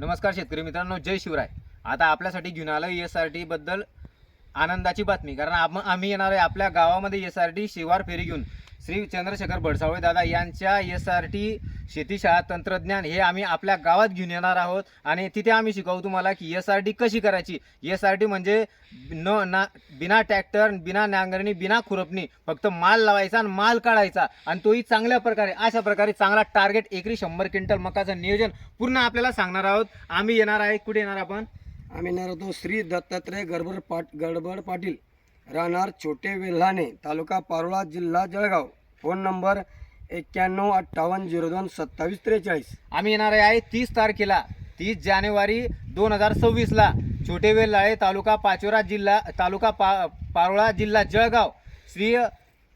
नमस्कार शेतकरी मित्रांनो जय शिवराय. आता आपल्यासाठी घेऊन आलं एस आर टीबद्दल आनंदाची बातमी. कारण आम आम्ही येणार आहे आपल्या गावामध्ये एस आर टी शिवार फेरी घेऊन. श्री चंद्रशेखर भडसावळे दादा यांच्या एस आर टी शेतीशाळा तंत्रज्ञान हे आम्ही आपल्या गावात घेऊन येणार आहोत. आणि तिथे आम्ही शिकवू तुम्हाला की एस आर टी कशी करायची? एस आर टी म्हणजे न ना बिना ट्रॅक्टर बिना नांगरणी बिना खुरपणी. फक्त माल लावायचा आणि माल काढायचा. आणि तोही चांगल्या प्रकारे अशा प्रकारे चांगला टार्गेट एकरी शंभर क्विंटल मकाचं नियोजन पूर्ण आपल्याला सांगणार आहोत. आम्ही येणार आहे. कुठे येणार आपण? आम्ही येणार होतो श्री दत्तात्रय गडबड पाट गडबड पाटील. राहणार छोटे वेल्हाणे तालुका पारोळा जिल्हा जळगाव. फोन नंबर एक्क्याण्णव अठ्ठावन्न झिरो दोन सत्तावीस त्रेचाळीस. आम्ही येणार आहे तीस तारखेला तीस जानेवारी दोन हजार सव्वीसला छोटे वेल्लाळे तालुका पाचोरा जिल्हा तालुका पा पारोळा जिल्हा जळगाव. श्री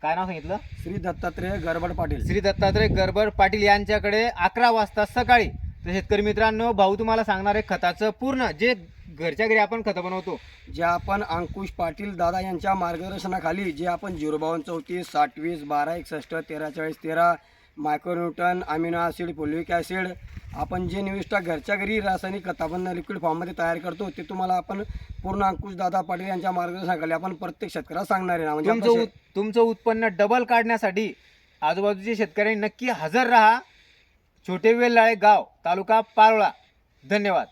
काय नाव सांगितलं? श्री दत्तात्रय गडबड पाटील. श्री दत्तात्रय गरबर पाटील यांच्याकडे अकरा वाजता सकाळी. तर शेतकरी मित्रांनो भाऊ तुम्हाला सांगणार आहे खताचं पूर्ण. जे घरच्या घरी आपण खतं बनवतो. जे आपण अंकुश पाटील दादा यांच्या मार्गदर्शनाखाली जे आपण झिरो बावन्न चौतीस साठ वीस बारा एकसष्ट तेरा चाळीस तेरा micronutrient amino acid folic acid आपण जे निविष्ठा घरच्या घरी रासायनिक खत आपण लिक्विड फॉर्ममध्ये तयार करतो ते तुम्हाला आपण पूर्ण अंकुश दादा पाटील यांच्या मार्गदर्शनाखाली आपण प्रत्येक शेतकऱ्याला सांगणार आहे ना. म्हणजे तुमचं उत- तुमचं उत्पन्न डबल काढण्यासाठी आजूबाजूच्या शेतकऱ्यांनी नक्की हजर राहा. छोटे वेल्लाळे गाव तालुका पारोळा. धन्यवाद.